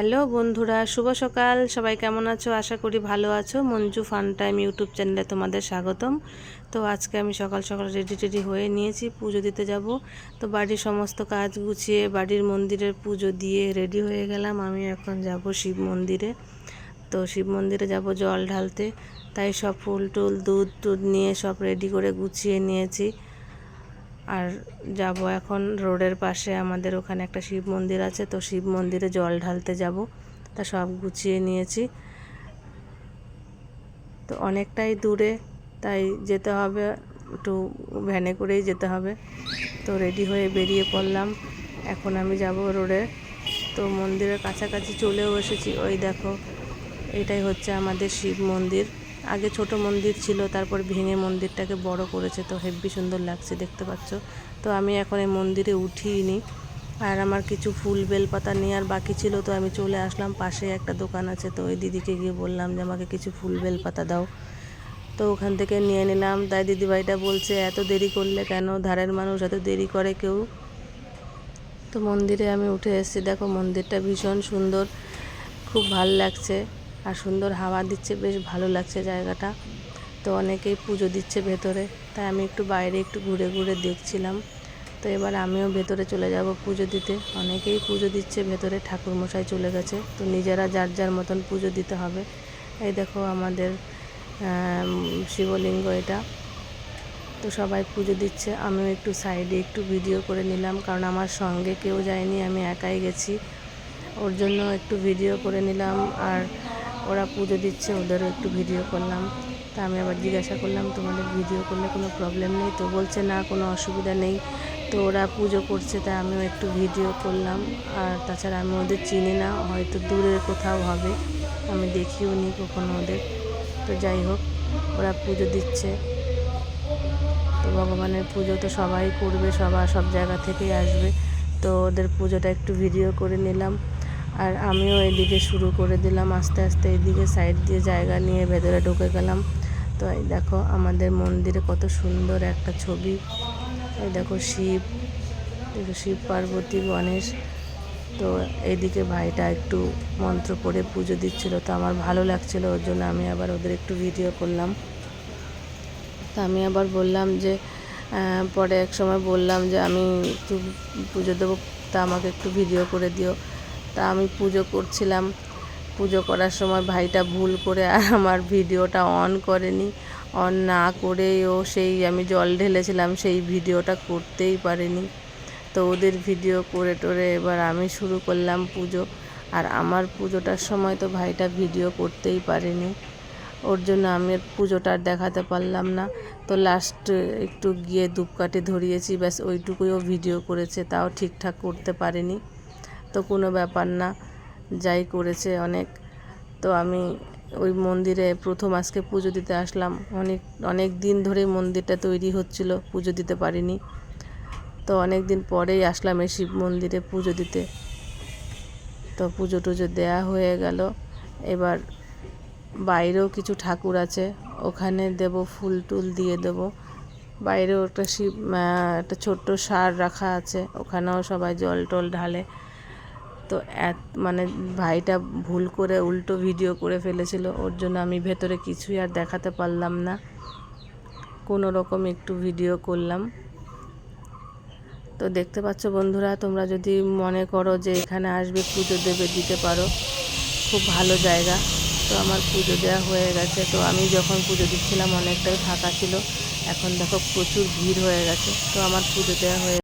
Hello বন্ধুরা, শুভ সকাল। সবাই কেমন আছো? আশা করি ভালো আছো। মঞ্জু ফান টাইম ইউটিউব চ্যানেলে তোমাদের স্বাগতম। তো আজকে আমি সকাল সকাল রেডি টেডি হয়ে নিয়েছি, পুজো দিতে যাব। তো বাড়ির সমস্ত কাজ গুছিয়ে বাড়ির মন্দিরের পুজো দিয়ে রেডি হয়ে গেলাম। আমি এখন যাব শিব মন্দিরে। তো শিব মন্দিরে যাব জল ঢালতে। তাই সব ফুল টুল, দুধ টুধ নিয়ে সব রেডি করে গুছিয়ে নিয়েছি। আর যাব এখন রোডের পাশে, আমাদের ওখানে একটা শিব মন্দির আছে, তো শিব মন্দিরে জল ঢালতে যাব। তা সব গুছিয়ে নিয়েছি। তো অনেকটাই দূরে, তাই যেতে হবে, একটু ভ্যানে করেই যেতে হবে। তো রেডি হয়ে বেরিয়ে পড়লাম। এখন আমি যাব রোডে। তো মন্দিরের কাছাকাছি চলেও এসেছি। ওই দেখো, এটাই হচ্ছে আমাদের শিব মন্দির। আগে ছোট মন্দির ছিল, তারপর ভেঙে মন্দিরটাকে বড় করেছে, তো হেব্বি সুন্দর লাগছে দেখতে পাচ্ছ। তো আমি এখন এই মন্দিরে উঠিনি আর আমার কিছু ফুল বেলপাতা নেওয়ার বাকি ছিল, তো আমি চলে আসলাম, পাশে একটা দোকান আছে, তো ওই দিদিকে গিয়ে বললাম যে, আমাকে কিছু ফুল বেলপাতা দাও। তো ওখান থেকে নিয়ে নিলাম। তাই দিদিভাইটা বলছে, এত দেরি করলে কেন? ধারের মানুষ এত দেরি করে কেউ? তো মন্দিরে আমি উঠে এসেছি। দেখো মন্দিরটা ভীষণ সুন্দর, খুব ভালো লাগছে। আর সুন্দর হাওয়া দিচ্ছে, বেশ ভালো লাগছে জায়গাটা। তো অনেকেই পুজো দিচ্ছে ভেতরে, তাই আমি একটু বাইরে একটু ঘুরে ঘুরে দেখছিলাম। তো এবার আমিও ভেতরে চলে যাব পুজো দিতে। অনেকেই পুজো দিচ্ছে, ভেতরে ঠাকুরমশাই চলে গেছে। তো নিজেরা যার যার মতন পুজো দিতে হবে। এই দেখো আমাদের শিবলিঙ্গ এটা। তো সবাই পুজো দিচ্ছে, আমিও একটু সাইডে একটু ভিডিও করে নিলাম, কারণ আমার সঙ্গে কেউ যায়নি, আমি একাই গেছি। ওর জন্য একটু ভিডিও করে নিলাম, আর ওরা পুজো দিচ্ছে, ওদেরও একটু ভিডিও করলাম। তা আমি আবার জিজ্ঞাসা করলাম, তোমাদের ভিডিও করলে কোনো প্রবলেম নেই? তো বলছে, না, কোনো অসুবিধা নেই। তো ওরা পুজো করছে, তাই আমিও একটু ভিডিও করলাম। আর তাছাড়া আমি ওদের চিনি না, হয়তো দূরের কোথাও হবে। আমি দেখিও নি কখনো ওদের। তো যাই হোক, ওরা পুজো দিচ্ছে। তো ভগবানের পুজো তো সবাই করবে, সবার সব জায়গা থেকেই আসবে। তো ওদের পুজোটা একটু ভিডিও করে নিলাম। আর আমিও এদিকে শুরু করে দিলাম, আস্তে আস্তে এদিকে সাইড দিয়ে জায়গা নিয়ে ভেতরে ঢুকে গেলাম। তো এই দেখো আমাদের মন্দিরে কত সুন্দর একটা ছবি। এই দেখো শিব দেখো শিব পার্বতী, গণেশ। তো এইদিকে ভাইটা একটু মন্ত্র পড়ে পুজো দিচ্ছিল, তো আমার ভালো লাগছিল, ওর জন্য আমি আবার ওদের একটু ভিডিও করলাম। তা আমি আবার বললাম যে পরে এক সময় বললাম যে, আমি একটু পুজো দেবো, তা আমাকে একটু ভিডিও করে দিও। তা আমি পুজো করছিলাম। পুজো করার সময় ভাইটা ভুল করে আর আমার ভিডিওটা অন করেনি। অন না করেই ও সেই আমি জল ঢেলেছিলাম, সেই ভিডিওটা করতেই পারেনি। তো ওদের ভিডিও করে টোরে এবার আমি শুরু করলাম পুজো। আর আমার পুজোটার সময় তো ভাইটা ভিডিও করতেই পারেনি। ওর জন্য আমি পুজোটা দেখাতে পারলাম না। তো লাস্ট একটু গিয়ে ধূপকাঠি ধরিয়েছি, ব্যাস ওইটুকুইও ভিডিও করেছে, তাও ঠিকঠাক করতে পারেনি। তো কোনো ব্যাপার না, যাই করেছে অনেক। তো আমি ওই মন্দিরে প্রথম আজকে পুজো দিতে আসলাম। অনেক অনেক দিন ধরে মন্দিরটা তৈরি হচ্ছিল, পুজো দিতে পারিনি। তো অনেক দিন পরেই আসলাম এই শিব মন্দিরে পুজো দিতে। তো পুজো টুজো দেয়া হয়ে গেল। এবার বাইরেও কিছু ঠাকুর আছে, ওখানে দেব ফুল টুল দিয়ে দেব। বাইরেও একটা শিব একটা ছোট্ট সার রাখা আছে, ওখানেও সবাই জল টল ঢালে। তো এত মানে ভাইটা ভুল করে উল্টো ভিডিও করে ফেলেছিল, ওর জন্য আমি ভেতরে কিছুই আর দেখাতে পারলাম না। কোনো রকম একটু ভিডিও করলাম। তো দেখতে পাচ্ছ বন্ধুরা, তোমরা যদি মনে করো যে এখানে আসবে, পুজো দেবে, দিতে পারো। খুব ভালো জায়গা। তো আমার পুজো দেওয়া হয়ে গেছে। তো আমি যখন পুজো দিচ্ছিলাম, অনেকটাই ফাঁকা ছিল। এখন দেখো প্রচুর ভিড় হয়ে গেছে। তো আমার পুজো দেওয়া হয়ে